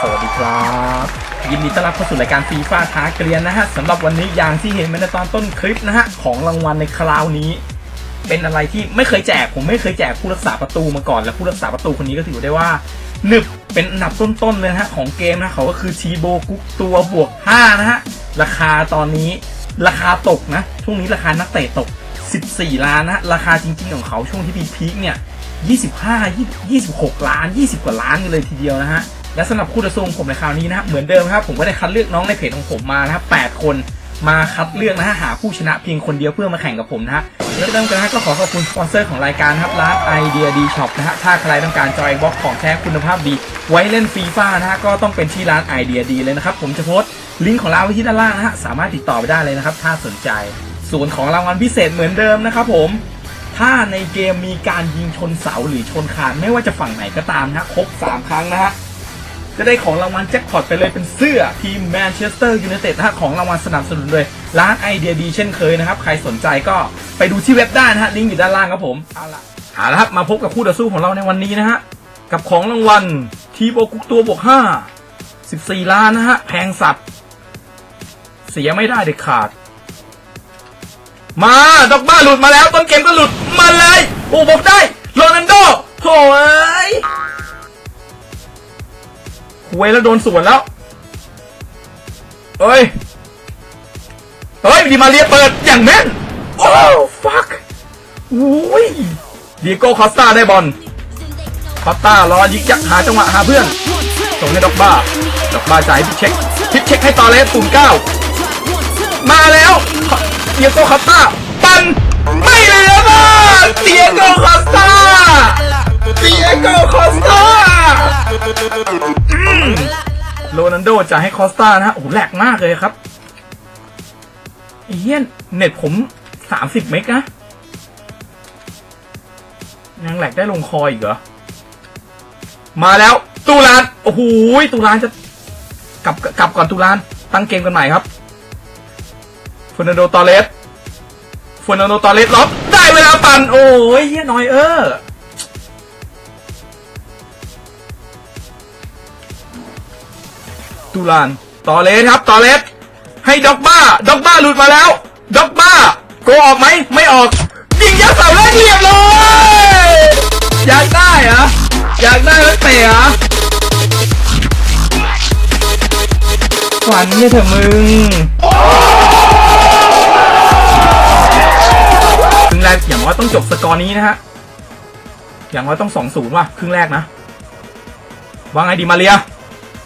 สวัสดีครับ ยินดีต้อนรับเข้าสู่รายการฟีฟ่าท้าเกลียนนะฮะสำหรับวันนี้อย่างที่เห็นในตอนต้นคลิปนะฮะของรางวัลในคราวนี้ เป็นอะไรที่ไม่เคยแจกผมไม่เคยแจกผู้รักษาประตูมาก่อน และผู้รักษาประตูคนนี้ก็ถือได้ว่าหนึบเป็นอันดับต้นๆเลยนะฮะของเกมนะเขาก็คือชีโบกุ๊กตัวบวก5นะฮะราคาตอนนี้ราคาตกนะช่วงนี้ราคานักเตะตก 14 ล้านนะ ราคาจริงๆของเขาช่วงที่พีคเนี่ย 25 26 ล้าน 20 กว่าล้านกันเลยทีเดียวนะฮะ และสำหรับคู่ต่อสู้ผมในคราวนี้นะฮะเหมือนเดิมครับผมก็ได้คัดเลือกน้องในเพจของผมมานะครับ8คนมาคัดเลือกนะฮะหาผู้ชนะเพียงคนเดียวเพื่อมาแข่งกับผมนะฮะเริ่มเริ่มกันนะฮะก็ขอขอบคุณสปอนเซอร์ของรายการนะครับร้านไอเดียดีช็อปนะฮะถ้าใครต้องการจอยบ็อกของแท้คุณภาพดี ไว้เล่นฟรีฟ้านะฮะก็ต้องเป็นที่ร้านไอเดียดีเลยนะครับผมจะโพสต์ลิงก์ของร้านไว้ที่ด้านล่างนะฮะสามารถติดต่อไปได้เลยนะครับถ้าสนใจ ส่วนของรางวัลพิเศษเหมือนเดิมนะครับผม ถ้าในเกมมีการยิงชนเสาหรือชนคานไม่ว่าจะฝั่งไหนก็ตามนะฮะครบ 3 ครั้งนะฮะจะได้ของรางวัลแจ็คพอตไปเลยเป็นเสื้อทีมแมนเชสเตอร์ยูไนเต็ดนะฮะของรางวัลสนับสนุนโดยร้านไอเดียดีเช่นเคยนะครับ ใครสนใจก็ไปดูที่เว็บได้นะฮะลิงก์อยู่ด้านล่างครับผมเอาละเอาละครับมาพบกับคู่ต่อสู้ของเราในวันนี้นะฮะกับของรางวัลทีโบกุกตัวบวก5 14 ล้านนะฮะแพงสัตว์เสียไม่ได้เด็ดขาด มาดอกบ้าหลุดมาแล้ว ต้นเกมก็หลุดมาเลย โอ้บอกได้โรนันโดโถ่เอ้ยหวแล้วโดนสวนแล้วเอ้ย เฮ้ย ดีมาเรียเปิดอย่างแม่น โอ้ ฟักอุ้ยดีโก้คอสตาได้บอลคอสตารอยิกยักหาจังหวะหาเพื่อน ส่งให้ดอกบ้า ดอกบ้าจ่ายพิชเช็คพิชเช็คให้ตอเลสปุ่มเก้ามาแล้ว เดียโกคอสตาปันไม่เหลือมาเดียโก้คอสตาเดียโก้คอสตาโรนันโดจะให้คอสตานะฮะโอ้แหลกมากเลยครับเหี้ยเน็ตผมสามสิบเมกนะยังแหลกได้ลงคออีกเหรอ มาแล้ว ตูราน โอ้โหตูรานจะ กลับกลับก่อนตูราน ตั้งเกมกันใหม่ครับ ฟอร์นันโดตอเลสฟอร์นันโดตอเลสล็อกได้เวลาปั่น โอ้ยเหี้ยน้อยเออตูรานตอเลสครับตอเลสให้ด็อกบ้าด็อกบ้าหลุดมาแล้วด็อกบ้าโกออกไหมไม่ออกยิงยัดเสาแรกเรียบเลยอยากได้เหรออยากได้แล้วเตะเหรอฝันเนี่ยเถอะมึง อย่างว่าต้องจบสกอร์นี้นะฮะ อย่างว่าต้องสองศูนย์ว่ะครึ่งแรกนะว่าไงดีมาเรีย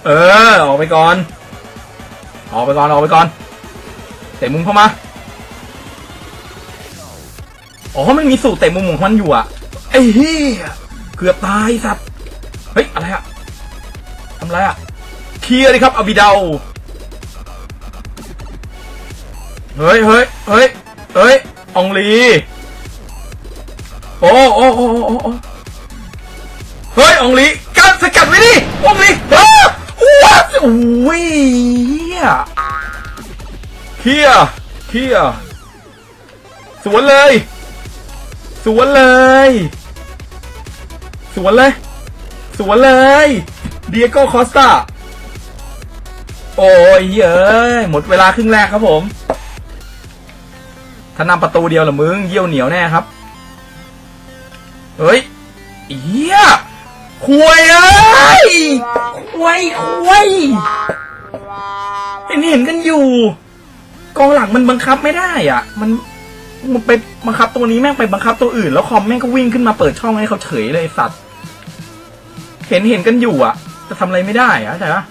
เออ ออกไปก่อน ออกไปก่อนออกไปก่อนเตะมุมเข้ามาอ๋อมันมีสูตรเตะมุมของมันอยู่อะไอ้เหี้ยเกือบตายสัตว์เฮ้ยอะไรอะทำไรอะเคลียร์ดิครับอาบิดาเฮ้ยเฮ้ยเฮ้ยเฮ้ยองลี โอ้โอ้โอ้โอ้เฮ้ยองลีกัดสกัดไว้ดิองลีเฮ้ยวัดอุ้ยเฮียเฮียเฮียสวนเลย สวนเลย สวนเลย สวนเลยเดียโก้คอสตาโอ้ยเฮ้ยหมดเวลาครึ่งแรกครับผม ถ้านำประตูเดียวเหรอมึงเยี่ยวเหนียวแน่ครับ เฮ้ยเฮียควยเอ้ยควยควยเห็นเห็นกันอยู่ กองหลังมันบังคับไม่ได้อะ มันมันไปบังคับตัวนี้แม่งไปบังคับตัวอื่น แล้วคอมแม่งก็วิ่งขึ้นมาเปิดช่องให้เขาเฉยเลยสัตว์เห็นเห็นกันอยู่อะจะทำอะไรไม่ได้อะเข้าใจปะ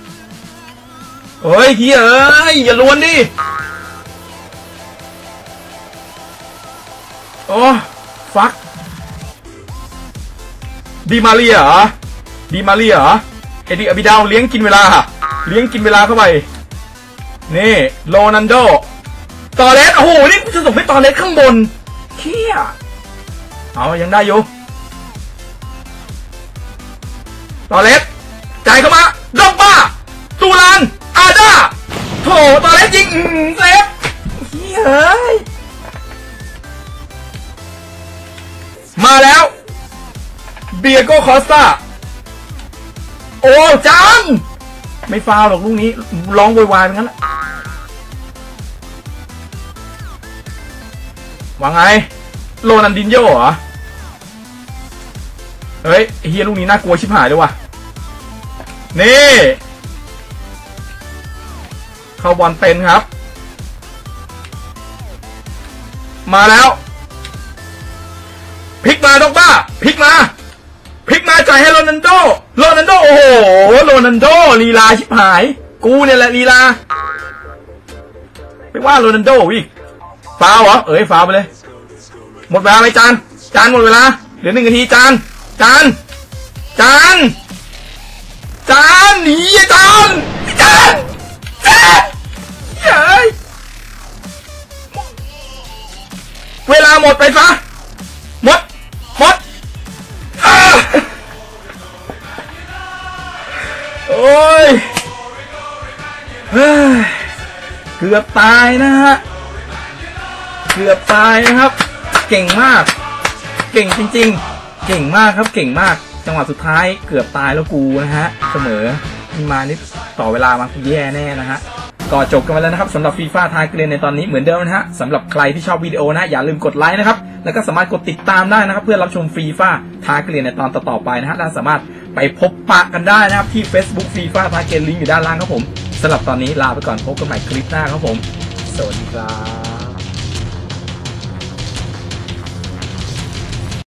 เฮ้ยเฮียเอ้ยอย่าลวนดิโอ้ ดีมาเรียเหรอดีมาเรียเหรอเอ็ดดี้อบิดาวเลี้ยงกินเวลาเลี้ยงกินเวลาเข้าไป นี่โรนันโดตอเลสโอ้โหนี่จะส่งไปตอเลสข้างบนเคียเอายังได้อยู่ตอเลสจ่ายเข้ามาดอกบ้าตูรานอาดาโถตอเลสยิงเซฟเฮียเอ้ยมาแล้ว เบียโก้คอสตาโอ้จัง ไม่ฟาวหรอกลูกนี้ร้องวยวายเป็นงั้นหว่าไง โรนันดินโยเหรอ เฮ้ยเฮียลูกนี้น่ากลัวชิบหายเลยว่ะ นี่ เข้าบอลเป็นครับ มาแล้ว พลิกมาดอกบ้า พลิกมา พลิกมาจ่ายให้โรนันโดโรนันโดโอ้โหโรนันโดลีลาชิบหาย กูเนี่ยแหละลีลาไม่ว่าโรนันโดอีกฟาวเหรอเอ้ยฟาวไปเลย หมดเวลาไหมจานจานหมดเวลาเหลือหนึ่งนาทีจานจานจานจานหนีอะจานจานจานเฮ้ยเวลาหมดไปซะ โอ้ยเกือบตายนะฮะ เกือบตายนะครับ เก่งมาก เก่งจริง ๆ เก่งมากครับ เก่งมาก จังหวะสุดท้ายเกือบตายแล้วกูนะฮะ เสมอมีมานิดต่อเวลามาแย่แน่นะฮะก็จบกันไปแล้วนะครับสำหรับฟีฟ่าทายเกรนในตอนนี้เหมือนเดิมนะฮะสำหรับใครที่ชอบวิดีโอนะ อย่าลืมกดไลค์นะครับ แล้วก็สามารถกดติดตามได้นะครับ เพื่อรับชมฟีฟ่าทาเกรนในตอนต่อๆไปนะฮะและสามารถไปพบปะกันได้นะครับที่ Facebook ฟีฟ่าทาเกรนลิงก์อยู่ด้านล่างครับผมสำหรับตอนนี้ลาไปก่อนพบกันใหม่คลิปหน้าครับผม สวัสดีครับ